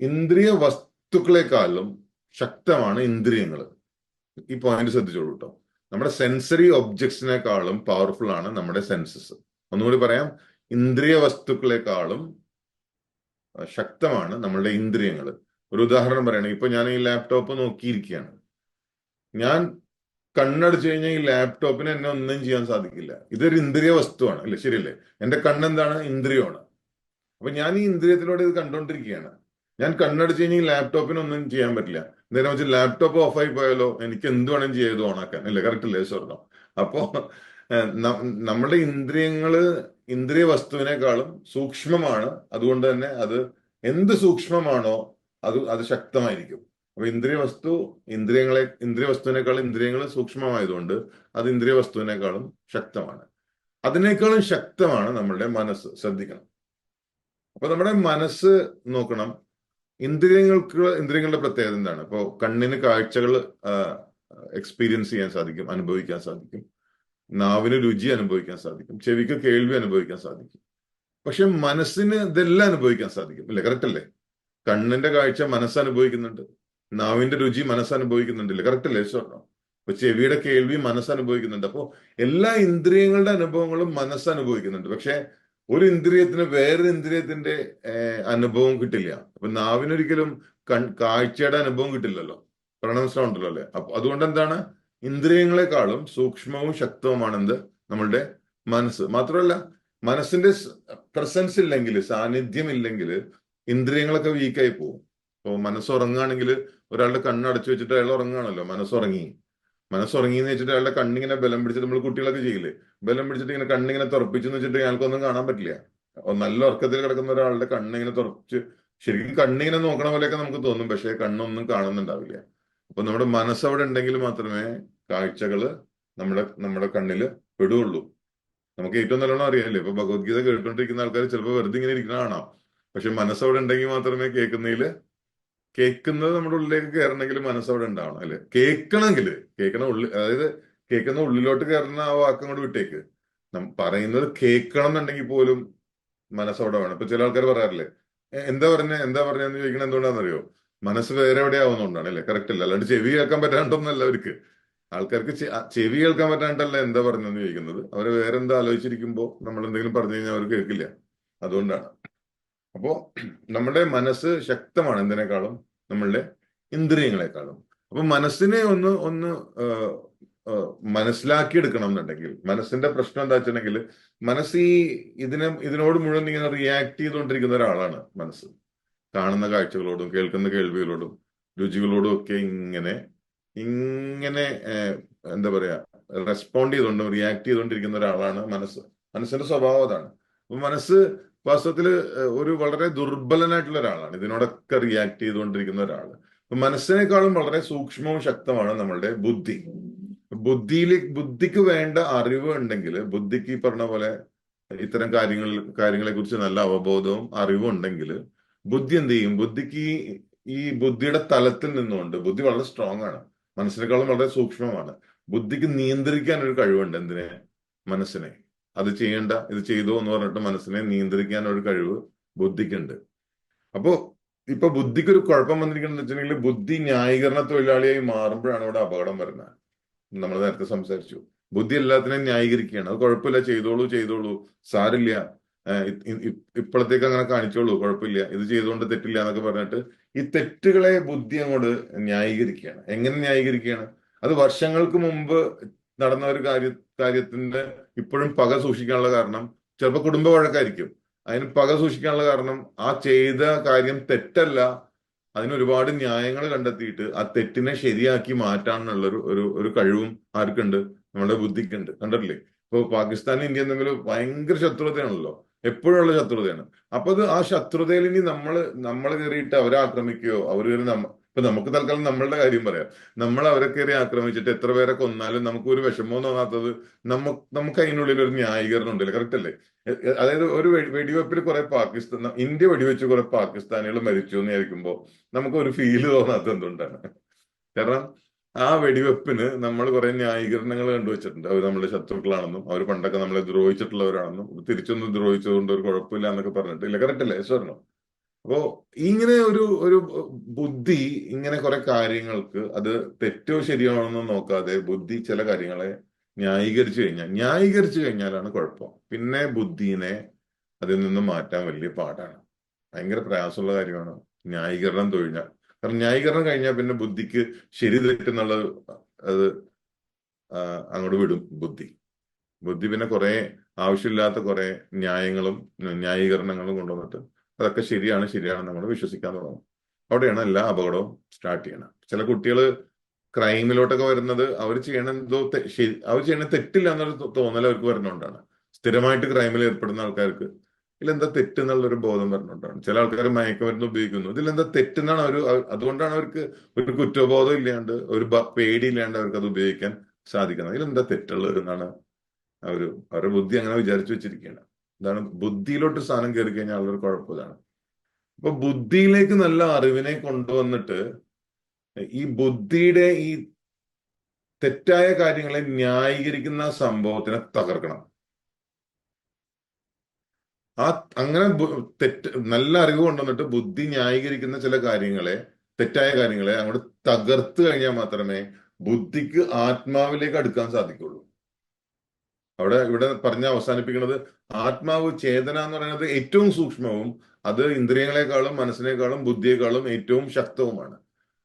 ഇന്ദ്രിയ വസ്തുക്കളെക്കാളും ശക്തമാണ് ഇന്ദ്രിയങ്ങൾ ഈ പോയിന്റ് ശ്രദ്ധിച്ചോളൂ കേട്ടോ നമ്മുടെ സെൻസറി ഒബ്ജക്ട്സിനേക്കാളും പവർഫുൾ ആണ് നമ്മുടെ സെൻസസ് ഒന്നുകൂടി പറയാം. ഇന്ദ്രിയ വസ്തുക്കളെക്കാളും ശക്തമാണ് നമ്മളുടെ ഇന്ദ്രിയങ്ങൾ ഒരു ഉദാഹരണം പറയുകയാണെങ്കിൽ ഇപ്പൊ ഞാൻ ഈ ലാപ്ടോപ്പ് നോക്കിയിരിക്കുകയാണ് ഞാൻ കണ്ണടിച്ചു കഴിഞ്ഞാൽ ഈ ലാപ്ടോപ്പിന് എന്നെ ഒന്നും ചെയ്യാൻ സാധിക്കില്ല. ഇതൊരു ഇന്ദ്രിയ വസ്തുവാണ്. അല്ലെ? ശരിയല്ലേ? എന്റെ കണ്ണെന്താണ്? ഇന്ദ്രിയമാണ്. അപ്പൊ ഞാൻ ഈ ഇന്ദ്രിയത്തിലൂടെ ഇത് കണ്ടുകൊണ്ടിരിക്കുകയാണ് ഞാൻ കണ്ണടിച്ച് കഴിഞ്ഞാൽ ലാപ്ടോപ്പിനൊന്നും ചെയ്യാൻ പറ്റില്ല. നേരെ വെച്ച് ലാപ്ടോപ്പ് ഓഫായി പോയാലോ? എനിക്ക് എന്ത് വേണം ചെയ്ത് ഓണാക്കാൻ. അല്ലേ? കറക്റ്റ് അല്ലേ സ്വർണം അപ്പോ നമ്മുടെ ഇന്ദ്രിയങ്ങൾ ഇന്ദ്രിയ വസ്തുവിനേക്കാളും സൂക്ഷ്മമാണ്. അതുകൊണ്ട് തന്നെ അത് എന്ത് സൂക്ഷ്മമാണോ അത് അത് ശക്തമായിരിക്കും. അപ്പൊ ഇന്ദ്രിയ വസ്തു ഇന്ദ്രിയങ്ങളെ ഇന്ദ്രിയ വസ്തുവിനേക്കാളും ഇന്ദ്രിയങ്ങൾ സൂക്ഷ്മമായതുകൊണ്ട് അത് ഇന്ദ്രിയ വസ്തുവിനേക്കാളും ശക്തമാണ്. അതിനേക്കാളും ശക്തമാണ് നമ്മളുടെ മനസ്സ്. ശ്രദ്ധിക്കണം. അപ്പൊ നമ്മുടെ മനസ്സ് നോക്കണം. ഇന്ദ്രിയങ്ങൾക്ക് ഇന്ദ്രിയങ്ങളുടെ പ്രത്യേകത എന്താണ്? അപ്പോ കണ്ണിന് കാഴ്ചകൾ എക്സ്പീരിയൻസ് ചെയ്യാൻ സാധിക്കും അനുഭവിക്കാൻ സാധിക്കും. നാവിന് രുചി അനുഭവിക്കാൻ സാധിക്കും. ചെവിക്ക് കേൾവി അനുഭവിക്കാൻ സാധിക്കും. പക്ഷെ മനസ്സിന് ഇതെല്ലാം അനുഭവിക്കാൻ സാധിക്കും. അല്ലേ കറക്റ്റ് അല്ലേ? കണ്ണിന്റെ കാഴ്ച മനസ്സ് അനുഭവിക്കുന്നുണ്ട്. നാവിന്റെ രുചി മനസ്സ് അനുഭവിക്കുന്നുണ്ടല്ലേ കറക്റ്റ് അല്ലേ? സ്വർണം അപ്പൊ ചെവിയുടെ കേൾവി മനസ്സ് അനുഭവിക്കുന്നുണ്ട്. അപ്പോ എല്ലാ ഇന്ദ്രിയങ്ങളുടെ അനുഭവങ്ങളും മനസ്സ് അനുഭവിക്കുന്നുണ്ട്. പക്ഷെ ഒരു ഇന്ദ്രിയത്തിന് വേറൊരു ഇന്ദ്രിയത്തിന്റെ അനുഭവം കിട്ടില്ല. അപ്പൊ നാവിനൊരിക്കലും കൺ കാഴ്ചയുടെ അനുഭവം കിട്ടില്ലല്ലോ. പ്രണവസ്ഥ ഉണ്ടല്ലോ അല്ലെ? അപ്പൊ അതുകൊണ്ട് എന്താണ് ഇന്ദ്രിയങ്ങളെക്കാളും സൂക്ഷ്മവും ശക്തവുമാണ് എന്ത് നമ്മളുടെ മനസ്സ്. മാത്രമല്ല മനസ്സിന്റെ പ്രസൻസ് ഇല്ലെങ്കിൽ സാന്നിധ്യം ഇല്ലെങ്കിൽ ഇന്ദ്രിയങ്ങളൊക്കെ വീക്കായി പോകും ഇപ്പോൾ മനസ്സുറങ്ങുകയാണെങ്കിൽ ഒരാളുടെ കണ്ണടച്ചു വെച്ചിട്ട് അയാൾ ഉറങ്ങുകയാണല്ലോ. മനസ്സുറങ്ങി മനസ്സുറങ്ങി എന്ന് വെച്ചിട്ട് അയാളുടെ കണ്ണിങ്ങനെ ബലം പിടിച്ചിട്ട് നമ്മൾ കുട്ടികളൊക്കെ ചെയ്യില്ലേ? ബലം പിടിച്ചിട്ട് ഇങ്ങനെ കണ്ണിങ്ങനെ തുറപ്പിച്ചെന്ന് വെച്ചിട്ട് അയാൾക്കൊന്നും കാണാൻ പറ്റില്ല. നല്ല ഉറക്കത്തിൽ കിടക്കുന്ന ഒരാളുടെ കണ്ണിങ്ങനെ തുറപ്പിച്ച് ശരിക്കും കണ്ണിങ്ങനെ നോക്കണ പോലെയൊക്കെ നമുക്ക് തോന്നും. പക്ഷേ കണ്ണൊന്നും കാണുന്നുണ്ടാവില്ല. അപ്പൊ നമ്മുടെ മനസ്സ് അവിടെ ഉണ്ടെങ്കിൽ മാത്രമേ കാഴ്ചകൾ നമ്മുടെ നമ്മുടെ കണ്ണിൽ പെടുകയുള്ളൂ നമുക്ക് ഏറ്റവും നല്ലോണം അറിയാമല്ലേ ഇപ്പൊ ഭഗവത്ഗീത കേട്ടുകൊണ്ടിരിക്കുന്ന ആൾക്കാർ ചിലപ്പോൾ വെറുതെ ഇങ്ങനെ ഇരിക്കുന്ന കാണാം. പക്ഷെ മനസ്സവിടെ ഉണ്ടെങ്കിൽ മാത്രമേ കേൾക്കുന്നതിൽ കേൾക്കുന്നത് നമ്മുടെ ഉള്ളിലേക്ക് കയറണമെങ്കിൽ മനസ്സവിടെ ഉണ്ടാവണം അല്ലെ? കേൾക്കണമെങ്കിൽ കേൾക്കണ ഉള്ളിൽ അതായത് കേൾക്കുന്ന ഉള്ളിലോട്ട് കയറുന്ന ആ വാക്കും കൂടെ വിട്ടേക്ക്. പറയുന്നത് കേൾക്കണം എന്നുണ്ടെങ്കിൽ പോലും മനസ്സവിടെ വേണം. ഇപ്പൊ ചില ആൾക്കാർ പറയാറില്ലേ "എ, എന്താ പറഞ്ഞ എന്താ പറഞ്ഞെന്ന് ചോദിക്കണത് എന്തുകൊണ്ടാണെന്നറിയോ? മനസ്സ് വേറെ എവിടെ ആവുന്നതുകൊണ്ടാണ് അല്ലേ? കറക്റ്റ് അല്ല? അല്ലാണ്ട് ചെവി കേൾക്കാൻ പറ്റാണ്ടൊന്നല്ല അവർക്ക്. ആൾക്കാർക്ക് ചെവി കേൾക്കാൻ പറ്റാണ്ടല്ല എന്താ പറഞ്ഞെന്ന് ചോദിക്കുന്നത്. അവരെ വേറെ എന്താ ആലോചിച്ചിരിക്കുമ്പോൾ നമ്മൾ എന്തെങ്കിലും പറഞ്ഞു കഴിഞ്ഞാൽ അവർ കേൾക്കില്ല. അതുകൊണ്ടാണ്. അപ്പോ നമ്മുടെ മനസ്സ് ശക്തമാണ് എന്തിനേക്കാളും? നമ്മളുടെ ഇന്ദ്രിയങ്ങളെക്കാളും. അപ്പൊ മനസ്സിനെ ഒന്ന് ഒന്ന് മനസ്സിലാക്കിയെടുക്കണം എന്നുണ്ടെങ്കിൽ മനസ്സിന്റെ പ്രശ്നം എന്താ വെച്ചിട്ടുണ്ടെങ്കിൽ മനസ്സ് ഈ ഇതിനെ ഇതിനോട് മുഴുവൻ ഇങ്ങനെ റിയാക്ട് ചെയ്തുകൊണ്ടിരിക്കുന്ന ഒരാളാണ് മനസ്സ്. കാണുന്ന കാഴ്ചകളോടും കേൾക്കുന്ന കേൾവികളോടും രുചികളോടും ഒക്കെ ഇങ്ങനെ ഇങ്ങനെ എന്താ പറയാ റെസ്പോണ്ട് ചെയ്തുകൊണ്ടും റിയാക്ട് ചെയ്തുകൊണ്ടിരിക്കുന്ന ഒരാളാണ് മനസ്സ്. മനസ്സിന്റെ സ്വഭാവം അതാണ്. അപ്പൊ മനസ്സ് വാസ്തവത്തിൽ ഒരു വളരെ ദുർബലനായിട്ടുള്ള ഒരാളാണ്. ഇതിനോടൊക്കെ റിയാക്ട് ചെയ്തുകൊണ്ടിരിക്കുന്ന ഒരാൾ മനസ്സിനേക്കാളും വളരെ സൂക്ഷ്മവും ശക്തമാണ് നമ്മളുടെ ബുദ്ധി. ബുദ്ധിയിൽ ബുദ്ധിക്ക് വേണ്ട അറിവ് ഉണ്ടെങ്കിൽ ബുദ്ധിക്ക് ഈ പറഞ്ഞ പോലെ ഇത്തരം കാര്യങ്ങൾ കാര്യങ്ങളെ കുറിച്ച് നല്ല അവബോധവും അറിവും ഉണ്ടെങ്കിൽ ബുദ്ധി എന്ത് ചെയ്യും? ബുദ്ധിക്ക് ഈ ബുദ്ധിയുടെ തലത്തിൽ നിന്നുകൊണ്ട് ബുദ്ധി വളരെ സ്ട്രോങ് ആണ്. മനസ്സിനേക്കാളും വളരെ സൂക്ഷ്മമാണ്. ബുദ്ധിക്ക് നിയന്ത്രിക്കാൻ ഒരു കഴിവുണ്ട് എന്തിനെ? മനസ്സിനെ. അത് ചെയ്യണ്ട ഇത് ചെയ്തു എന്ന് പറഞ്ഞിട്ട് മനസ്സിനെ നിയന്ത്രിക്കാൻ ഒരു കഴിവ് ബുദ്ധിക്കുണ്ട്. അപ്പോ ഇപ്പൊ ബുദ്ധിക്ക് ഒരു കുഴപ്പം വന്നിരിക്കുന്നത് വെച്ചിട്ടുണ്ടെങ്കിൽ ബുദ്ധി ന്യായീകരണ തൊഴിലാളിയായി മാറുമ്പോഴാണ് ഇവിടെ അപകടം വരുന്നത്. നമ്മൾ നേരത്തെ സംസാരിച്ചു. ബുദ്ധി എല്ലാത്തിനെയും ന്യായീകരിക്കുകയാണ്. അത് കുഴപ്പമില്ല ചെയ്തോളൂ ചെയ്തോളൂ. സാരില്ല ഇപ്പോഴത്തേക്ക് അങ്ങനെ കാണിച്ചോളൂ കുഴപ്പമില്ല. ഇത് ചെയ്തുകൊണ്ട് തെറ്റില്ല എന്നൊക്കെ പറഞ്ഞിട്ട് ഈ തെറ്റുകളെ ബുദ്ധി അങ്ങോട്ട് ന്യായീകരിക്കുകയാണ്. എങ്ങനെ ന്യായീകരിക്കുകയാണ്? അത് വർഷങ്ങൾക്ക് മുമ്പ് നടന്ന ഒരു കാര്യ കാര്യത്തിന്റെ ഇപ്പോഴും പക സൂക്ഷിക്കാനുള്ള കാരണം ചിലപ്പോൾ കുടുംബ വഴക്കായിരിക്കും. അതിന് പക സൂക്ഷിക്കാനുള്ള കാരണം ആ ചെയ്ത കാര്യം തെറ്റല്ല. അതിന് ഒരുപാട് ന്യായങ്ങൾ കണ്ടെത്തിയിട്ട് ആ തെറ്റിനെ ശരിയാക്കി മാറ്റാനുള്ള ഒരു ഒരു കഴിവും ആർക്കുണ്ട്? നമ്മുടെ ബുദ്ധിക്കുണ്ട്. കണ്ടിട്ടില്ലേ? ഇപ്പൊ പാകിസ്ഥാനും ഇന്ത്യയും തമ്മിൽ ഭയങ്കര ശത്രുതയാണല്ലോ. എപ്പോഴും ഉള്ള ശത്രുതയാണ്. അപ്പൊ അത് ആ ശത്രുതയിൽ ഇനി നമ്മൾ നമ്മൾ കയറിയിട്ട് അവരെ ആക്രമിക്കുകയോ അവർ കയറി ഇപ്പൊ നമുക്ക് തൽക്കാലം നമ്മളുടെ കാര്യം പറയാം. നമ്മൾ അവരെ കയറി ആക്രമിച്ചിട്ട് എത്ര പേരെ കൊന്നാലും നമുക്ക് ഒരു വിഷമവും തോന്നാത്തത് നമുക്ക് നമുക്ക് അതിനുള്ളിൽ ഒരു ന്യായീകരണം ഉണ്ടല്ലോ. കറക്റ്റ് അല്ലേ? അതായത് ഒരു വെടിവെപ്പിൽ കുറെ പാകിസ്ഥാൻ ഇന്ത്യ വെടിവെച്ച് കുറെ പാകിസ്ഥാനികൾ മരിച്ചു എന്ന് വിചാരിക്കുമ്പോ നമുക്ക് ഒരു ഫീൽ തോന്നാത്തത് എന്തുകൊണ്ടാണ്? കാരണം ആ വെടിവെപ്പിന് നമ്മൾ കുറെ ന്യായീകരണങ്ങൾ കണ്ടുവച്ചിട്ടുണ്ട്. അവർ നമ്മുടെ ശത്രുക്കളാണെന്നും അവർ പണ്ടൊക്കെ നമ്മളെ ദ്രോഹിച്ചിട്ടുള്ളവരാണെന്നും തിരിച്ചൊന്നും ദ്രോഹിച്ചതുകൊണ്ട് ഒരു കുഴപ്പമില്ല എന്നൊക്കെ പറഞ്ഞിട്ട് ഇല്ല കറക്റ്റ് അല്ലേ സ്വർണം അപ്പോ ഇങ്ങനെ ഒരു ഒരു ബുദ്ധി ഇങ്ങനെ കുറെ കാര്യങ്ങൾക്ക് അത് തെറ്റോ ശരിയാണോ എന്ന് നോക്കാതെ ബുദ്ധി ചില കാര്യങ്ങളെ ന്യായീകരിച്ചു കഴിഞ്ഞാൽ ന്യായീകരിച്ചു കഴിഞ്ഞാലാണ് കുഴപ്പം. പിന്നെ ബുദ്ധിനെ അതിൽ നിന്ന് മാറ്റാൻ വലിയ പാടാണ്. ഭയങ്കര പ്രയാസമുള്ള കാര്യമാണ് ന്യായീകരണം തൊഴിഞ്ഞാൽ കാരണം ന്യായീകരണം കഴിഞ്ഞാൽ പിന്നെ ബുദ്ധിക്ക് ശരി തെറ്റെന്നുള്ളത് അത് അങ്ങോട്ട് വിടും ബുദ്ധി. ബുദ്ധി പിന്നെ കുറെ ആവശ്യമില്ലാത്ത കുറെ ന്യായങ്ങളും ന്യായീകരണങ്ങളും കൊണ്ടുവന്നിട്ട് അതൊക്കെ ശരിയാണ് ശരിയാണ് നമ്മൾ വിശ്വസിക്കാൻ തുടങ്ങും. അവിടെയാണ് എല്ലാ അപകടവും സ്റ്റാർട്ട് ചെയ്യണം ചില കുട്ടികൾ ക്രൈമിലോട്ടൊക്കെ വരുന്നത് അവർ ചെയ്യണ എന്തോ അവർ ചെയ്യണ തെറ്റില്ല എന്നൊരു തോന്നൽ അവർക്ക് വരുന്നോണ്ടാണ്. സ്ഥിരമായിട്ട് ക്രൈമിൽ ഏർപ്പെടുന്ന ആൾക്കാർക്ക് ഇതിലെന്താ തെറ്റ് എന്നുള്ളൊരു ബോധം വരുന്നുണ്ടാണ്. ചില ആൾക്കാർ മയക്കുമരുന്ന് ഉപയോഗിക്കുന്നു. ഇതിലെന്താ തെറ്റെന്നാണ് അവർ അതുകൊണ്ടാണ് അവർക്ക് ഒരു കുറ്റബോധം ഇല്ലാണ്ട് ഒരു പേടി ഇല്ലാണ്ട് അവർക്ക് അത് ഉപയോഗിക്കാൻ സാധിക്കുന്നത്. ഇതിലെന്താ തെറ്റുള്ളത് എന്നാണ് അവർ അവരുടെ ബുദ്ധി അങ്ങനെ വിചാരിച്ചു വെച്ചിരിക്കുകയാണ് ഇതാണ് ബുദ്ധിയിലോട്ട് സാധനം കയറി കഴിഞ്ഞാൽ ഉള്ളൊരു കുഴപ്പം അപ്പൊ ബുദ്ധിയിലേക്ക് നല്ല അറിവിനെ കൊണ്ടുവന്നിട്ട് ഈ ബുദ്ധിയുടെ ഈ തെറ്റായ കാര്യങ്ങളെ ന്യായീകരിക്കുന്ന സംഭവത്തിനെ തകർക്കണം. ആ അങ്ങനെ തെറ്റ് നല്ല അറിവ് കൊണ്ടുവന്നിട്ട് ബുദ്ധി ന്യായീകരിക്കുന്ന ചില കാര്യങ്ങളെ തെറ്റായ കാര്യങ്ങളെ അങ്ങോട്ട് തകർത്ത് കഴിഞ്ഞാൽ മാത്രമേ ബുദ്ധിക്ക് ആത്മാവിലേക്ക് അടുക്കാൻ സാധിക്കുള്ളൂ. അവിടെ ഇവിടെ പറഞ്ഞ അവസാനിപ്പിക്കുന്നത് ആത്മാവ് ചേതന എന്ന് പറയുന്നത് ഏറ്റവും സൂക്ഷ്മവും അത് ഇന്ദ്രിയങ്ങളെക്കാളും മനസ്സിനേക്കാളും ബുദ്ധിയെക്കാളും ഏറ്റവും ശക്തവുമാണ്.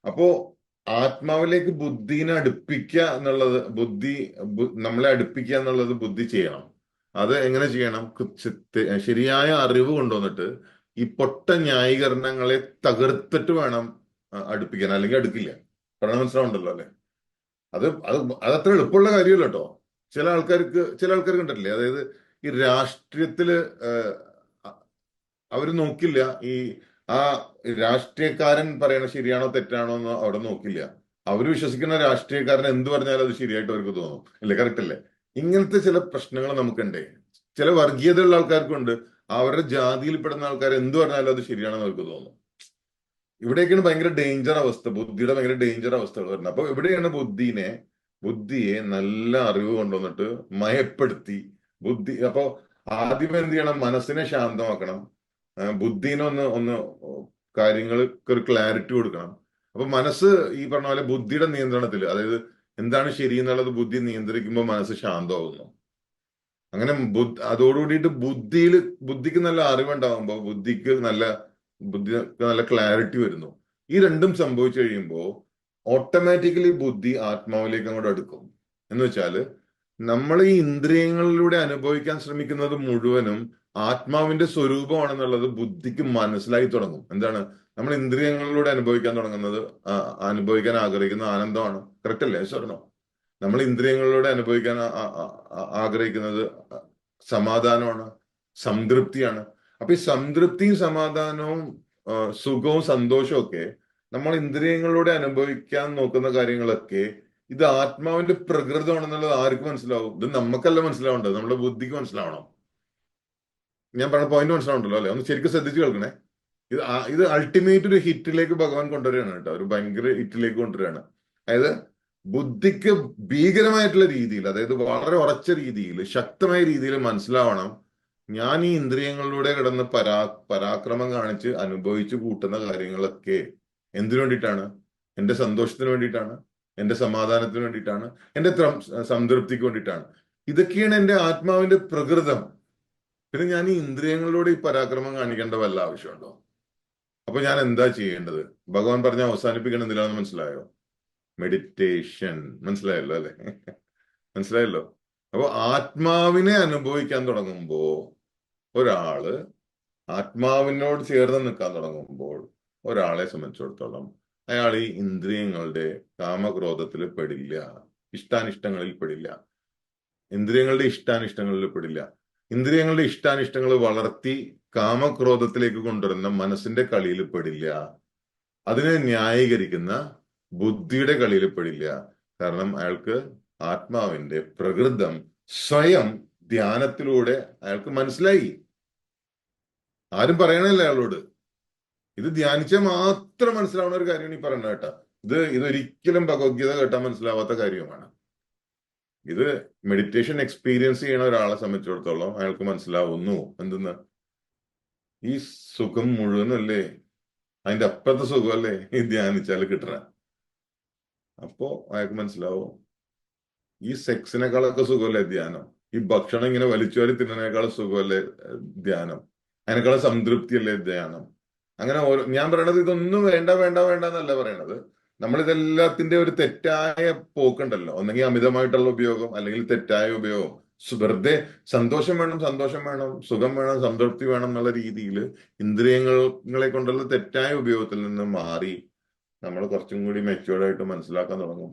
അപ്പോ ആത്മാവിലേക്ക് ബുദ്ധിനെ അടുപ്പിക്കുക എന്നുള്ളത് ബുദ്ധി നമ്മളെ അടുപ്പിക്കുക എന്നുള്ളത് ബുദ്ധി ചെയ്യണം. അത് എങ്ങനെ ചെയ്യണം? ശരിയായ അറിവ് കൊണ്ടുവന്നിട്ട് ഈ പൊട്ട ന്യായീകരണങ്ങളെ തകർത്തിട്ട് വേണം അടുപ്പിക്കാൻ അല്ലെങ്കിൽ അടുക്കില്ല. പറഞ്ഞ മനസ്സിലാവുണ്ടല്ലോ അല്ലെ? അത് അത് അതത്ര എളുപ്പമുള്ള കാര്യമല്ല കേട്ടോ. ചില ആൾക്കാർക്ക് ചില ആൾക്കാർക്ക് കണ്ടിട്ടില്ലേ? അതായത് ഈ രാഷ്ട്രീയത്തിൽ അവർ നോക്കില്ല. ഈ ആ രാഷ്ട്രീയക്കാരൻ പറയണ ശരിയാണോ തെറ്റാണോ എന്ന് അവിടെ നോക്കില്ല. അവർ വിശ്വസിക്കുന്ന രാഷ്ട്രീയക്കാരൻ എന്ത് പറഞ്ഞാലും അത് ശരിയായിട്ട് അവർക്ക് തോന്നും. അല്ലേ കറക്റ്റ് അല്ലേ? ഇങ്ങനത്തെ ചില പ്രശ്നങ്ങൾ നമുക്കുണ്ടേ. ചില വർഗീയതയുള്ള ആൾക്കാർക്കുണ്ട്. അവരുടെ ജാതിയിൽപ്പെടുന്ന ആൾക്കാർ എന്ത് പറഞ്ഞാലും അത് ശരിയാണെന്ന് അവർക്ക് തോന്നും. ഇവിടെയൊക്കെയാണ് ഭയങ്കര ഡേഞ്ചർ അവസ്ഥ. ബുദ്ധിയുടെ ഭയങ്കര ഡേഞ്ചർ അവസ്ഥകൾ വരുന്നത്. അപ്പൊ ഇവിടെയാണ് ബുദ്ധിനെ ബുദ്ധിയെ നല്ല അറിവ് കൊണ്ടുവന്നിട്ട് മയപ്പെടുത്തി ബുദ്ധി അപ്പോ ആദ്യം എന്ത് ചെയ്യണം? മനസ്സിനെ ശാന്തമാക്കണം. ബുദ്ധിനെ ഒന്ന് ഒന്ന് കാര്യങ്ങൾക്ക് ഒരു ക്ലാരിറ്റി കൊടുക്കണം. അപ്പൊ മനസ്സ് ഈ പറഞ്ഞ പോലെ ബുദ്ധിയുടെ നിയന്ത്രണത്തിൽ അതായത് എന്താണ് ശരി എന്നുള്ളത് ബുദ്ധി നിയന്ത്രിക്കുമ്പോൾ മനസ്സ് ശാന്തമാകുന്നു അങ്ങനെ ബുദ്ധി അതോടുകൂടിയിട്ട് ബുദ്ധിയിൽ ബുദ്ധിക്ക് നല്ല അറിവുണ്ടാകുമ്പോൾ ബുദ്ധിക്ക് നല്ല ബുദ്ധിക്ക് നല്ല ക്ലാരിറ്റി വരുന്നു. ഈ രണ്ടും സംഭവിച്ചു കഴിയുമ്പോൾ ഓട്ടോമാറ്റിക്കലി ബുദ്ധി ആത്മാവിലേക്ക് അങ്ങോട്ട് അടുക്കും. എന്ന് വെച്ചാൽ നമ്മൾ ഈ ഇന്ദ്രിയങ്ങളിലൂടെ അനുഭവിക്കാൻ ശ്രമിക്കുന്നത് മുഴുവനും ആത്മാവിന്റെ സ്വരൂപമാണെന്നുള്ളത് ബുദ്ധിക്ക് മനസ്സിലായി തുടങ്ങും. എന്താണ്? നമ്മൾ ഇന്ദ്രിയങ്ങളിലൂടെ അനുഭവിക്കാൻ തുടങ്ങുന്നത് അനുഭവിക്കാൻ ആഗ്രഹിക്കുന്ന ആനന്ദമാണ്. കറക്റ്റ് അല്ലേ സ്വർണം നമ്മൾ ഇന്ദ്രിയങ്ങളിലൂടെ അനുഭവിക്കാൻ ആഗ്രഹിക്കുന്നത് സമാധാനമാണ് സംതൃപ്തിയാണ്. അപ്പൊ ഈ സംതൃപ്തിയും സമാധാനവും സുഖവും സന്തോഷവും ഒക്കെ നമ്മൾ ഇന്ദ്രിയങ്ങളിലൂടെ അനുഭവിക്കാൻ നോക്കുന്ന കാര്യങ്ങളൊക്കെ ഇത് ആത്മാവിന്റെ പ്രകൃതമാണെന്നുള്ളത് ആർക്ക് മനസ്സിലാവും? ഇത് നമുക്കല്ല മനസ്സിലാവേണ്ടത്. നമ്മുടെ ബുദ്ധിക്ക് മനസ്സിലാവണം. ഞാൻ പറഞ്ഞ പോയിന്റ് മനസ്സിലാവുണ്ടല്ലോ അല്ലെ? ഒന്ന് ശരിക്കും ശ്രദ്ധിച്ച് കേൾക്കണേ. ഇത് ഇത് അൾട്ടിമേറ്റ് ഒരു ഹിറ്റിലേക്ക് ഭഗവാൻ കൊണ്ടുവരികയാണ് കേട്ടോ. ഒരു ഭയങ്കര ഹിറ്റിലേക്ക് കൊണ്ടുവരികയാണ്. അതായത് ബുദ്ധിക്ക് ഭീകരമായിട്ടുള്ള രീതിയിൽ അതായത് വളരെ ഉറച്ച രീതിയിൽ ശക്തമായ രീതിയിൽ മനസ്സിലാവണം. ഞാൻ ഈ ഇന്ദ്രിയങ്ങളിലൂടെ കിടന്ന് പരാ പരാക്രമം കാണിച്ച് അനുഭവിച്ചു കൂട്ടുന്ന കാര്യങ്ങളൊക്കെ എന്തിനു വേണ്ടിയിട്ടാണ്? എന്റെ സന്തോഷത്തിന് വേണ്ടിയിട്ടാണ്? എന്റെ സമാധാനത്തിന് വേണ്ടിയിട്ടാണ്? എന്റെ സംതൃപ്തിക്ക് വേണ്ടിയിട്ടാണ്? ഇതൊക്കെയാണ് എന്റെ ആത്മാവിന്റെ പ്രകൃതം. പിന്നെ ഞാൻ ഈ ഇന്ദ്രിയങ്ങളിലൂടെ ഈ പരാക്രമം കാണിക്കേണ്ട വല്ല ആവശ്യമുണ്ടോ? അപ്പൊ ഞാൻ എന്താ ചെയ്യേണ്ടത്? ഭഗവാൻ പറഞ്ഞ അവസാനിപ്പിക്കണം എന്തിനാണെന്ന് മനസ്സിലായോ? മെഡിറ്റേഷൻ മനസ്സിലായല്ലോ അല്ലെ? മനസ്സിലായല്ലോ? അപ്പൊ ആത്മാവിനെ അനുഭവിക്കാൻ തുടങ്ങുമ്പോ ഒരാൾ ആത്മാവിനോട് ചേർന്ന് നിൽക്കാൻ തുടങ്ങുമ്പോൾ ഒരാളെ സംബന്ധിച്ചിടത്തോളം അയാൾ ഈ ഇന്ദ്രിയങ്ങളുടെ കാമക്രോധത്തിൽ പെടില്ല ഇഷ്ടാനിഷ്ടങ്ങളിൽ പെടില്ല. ഇന്ദ്രിയങ്ങളുടെ ഇഷ്ടാനിഷ്ടങ്ങളിൽ പെടില്ല. ഇന്ദ്രിയങ്ങളുടെ ഇഷ്ടാനിഷ്ടങ്ങൾ വളർത്തി കാമക്രോധത്തിലേക്ക് കൊണ്ടുവരുന്ന മനസ്സിന്റെ കളിയിൽ പെടില്ല. അതിനെ ന്യായീകരിക്കുന്ന ബുദ്ധിയുടെ കളിയിൽ പെടില്ല. കാരണം അയാൾക്ക് ആത്മാവിന്റെ പ്രകൃതം സ്വയം ധ്യാനത്തിലൂടെ അയാൾക്ക് മനസ്സിലായി. ആരും പറയണല്ല അയാളോട്. ഇത് ധ്യാനിച്ചാൽ മാത്രം മനസ്സിലാവുന്ന ഒരു കാര്യമാണ് ഈ പറയുന്നത് കേട്ടോ. ഇത് ഇതൊരിക്കലും ഭഗവത്ഗീത കേട്ടാൽ മനസ്സിലാവാത്ത കാര്യമാണ് ഇത് മെഡിറ്റേഷൻ എക്സ്പീരിയൻസ് ചെയ്യുന്ന ഒരാളെ സംബന്ധിച്ചിടത്തോളം അയാൾക്ക് മനസ്സിലാവുന്നു. എന്തെന്ന്? ഈ സുഖം മുഴുവനല്ലേ? അതിന്റെ അപ്പുറത്തെ സുഖമല്ലേ ഈ ധ്യാനിച്ചാൽ കിട്ടണ? അപ്പോ അയാൾക്ക് മനസ്സിലാവും. ഈ സെക്സിനേക്കാളൊക്കെ സുഖമല്ലേ ധ്യാനം? ഈ ഭക്ഷണം ഇങ്ങനെ വലിച്ചുവാരി തിന്നതിനേക്കാളും സുഖമല്ലേ ധ്യാനം ധ്യാനം? അതിനേക്കാളും സംതൃപ്തിയല്ലേ ധ്യാനം? അങ്ങനെ ഓരോ ഞാൻ പറയണത് ഇതൊന്നും വേണ്ട വേണ്ട വേണ്ട എന്നല്ല പറയണത്. നമ്മൾ ഇതെല്ലാത്തിന്റെ ഒരു തെറ്റായ പോക്കുണ്ടല്ലോ. ഒന്നെങ്കിൽ അമിതമായിട്ടുള്ള ഉപയോഗം അല്ലെങ്കിൽ തെറ്റായ ഉപയോഗം. വെറുതെ സന്തോഷം വേണം സന്തോഷം വേണം സുഖം വേണം സംതൃപ്തി വേണം എന്നുള്ള രീതിയിൽ ഇന്ദ്രിയങ്ങളെ കൊണ്ടുള്ള തെറ്റായ ഉപയോഗത്തിൽ നിന്ന് മാറി നമ്മൾ കുറച്ചും കൂടി മെച്ചുവേർഡായിട്ട് മനസ്സിലാക്കാൻ തുടങ്ങും.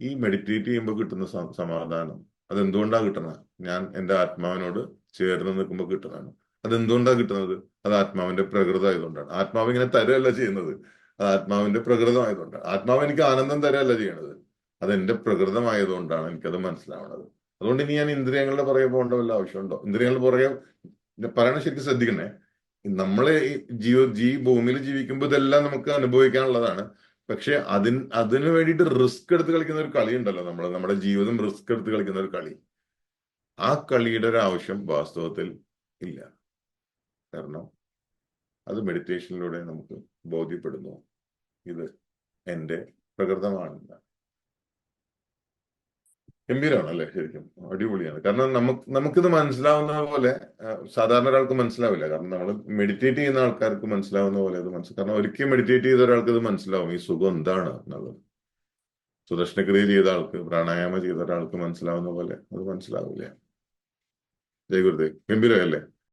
ഈ മെഡിറ്റേറ്റ് ചെയ്യുമ്പോൾ കിട്ടുന്ന സമാധാനം. അതെന്തുകൊണ്ടാണ് കിട്ടുന്നത്? ഞാൻ എന്റെ ആത്മാവിനോട് ചേർന്ന് നിൽക്കുമ്പോൾ കിട്ടുന്നതാണ്. അതെന്തുകൊണ്ടാണ് കിട്ടുന്നത്? അത് ആത്മാവിന്റെ പ്രകൃതം ആയതുകൊണ്ടാണ് ആത്മാവ് ഇങ്ങനെ തരുകയല്ല ചെയ്യുന്നത്. അത് ആത്മാവിന്റെ പ്രകൃതം ആയതുകൊണ്ടാണ് ആത്മാവ് എനിക്ക് ആനന്ദം തരുകയല്ല ചെയ്യണത്. അതെന്റെ പ്രകൃതമായതുകൊണ്ടാണ് എനിക്കത് മനസ്സിലാവുന്നത്. അതുകൊണ്ട് ഇനി ഞാൻ ഇന്ദ്രിയങ്ങളുടെ പുറകെ പോകേണ്ട വല്ല ആവശ്യമുണ്ടോ? ഇന്ദ്രിയങ്ങളുടെ പുറകെ പറയണ ശരിക്കും ശ്രദ്ധിക്കണേ. നമ്മളെ ഈ ജീവ ജീ ഭൂമിയിൽ ജീവിക്കുമ്പോൾ ഇതെല്ലാം നമുക്ക് അനുഭവിക്കാനുള്ളതാണ്. പക്ഷെ അതിന് അതിന് വേണ്ടിയിട്ട് റിസ്ക് എടുത്ത് കളിക്കുന്ന ഒരു കളി ഉണ്ടല്ലോ നമ്മൾ നമ്മുടെ ജീവിതം റിസ്ക് എടുത്ത് കളിക്കുന്ന ഒരു കളി. ആ കളിയുടെ ഒരു ആവശ്യം വാസ്തവത്തിൽ ഇല്ല. കാരണം അത് മെഡിറ്റേഷനിലൂടെ നമുക്ക് ബോധ്യപ്പെടുന്നു. ഇത് എന്റെ പ്രകൃതമാണെന്ന്. ഗംഭീരമാണ് അല്ലേ ശരിക്കും. അടിപൊളിയാണ്. കാരണം നമുക്ക് നമുക്കിത് മനസ്സിലാവുന്ന പോലെ സാധാരണ ഒരാൾക്ക് മനസ്സിലാവില്ല. കാരണം നമ്മൾ മെഡിറ്റേറ്റ് ചെയ്യുന്ന ആൾക്കാർക്ക് മനസ്സിലാവുന്ന പോലെ അത് മനസ്സിലാവും കാരണം ഒരിക്കലും മെഡിറ്റേറ്റ് ചെയ്ത ഒരാൾക്ക് ഇത് മനസ്സിലാവും. ഈ സുഖം എന്താണ് എന്നുള്ളത്. സുദർശനക്രിയ ചെയ്ത ആൾക്ക് പ്രാണായാമം ചെയ്ത ഒരാൾക്ക് മനസ്സിലാവുന്ന പോലെ അത് മനസ്സിലാവില്ല. ജയ ഗുരുദേവ്. ഗംഭീരമല്ലേ?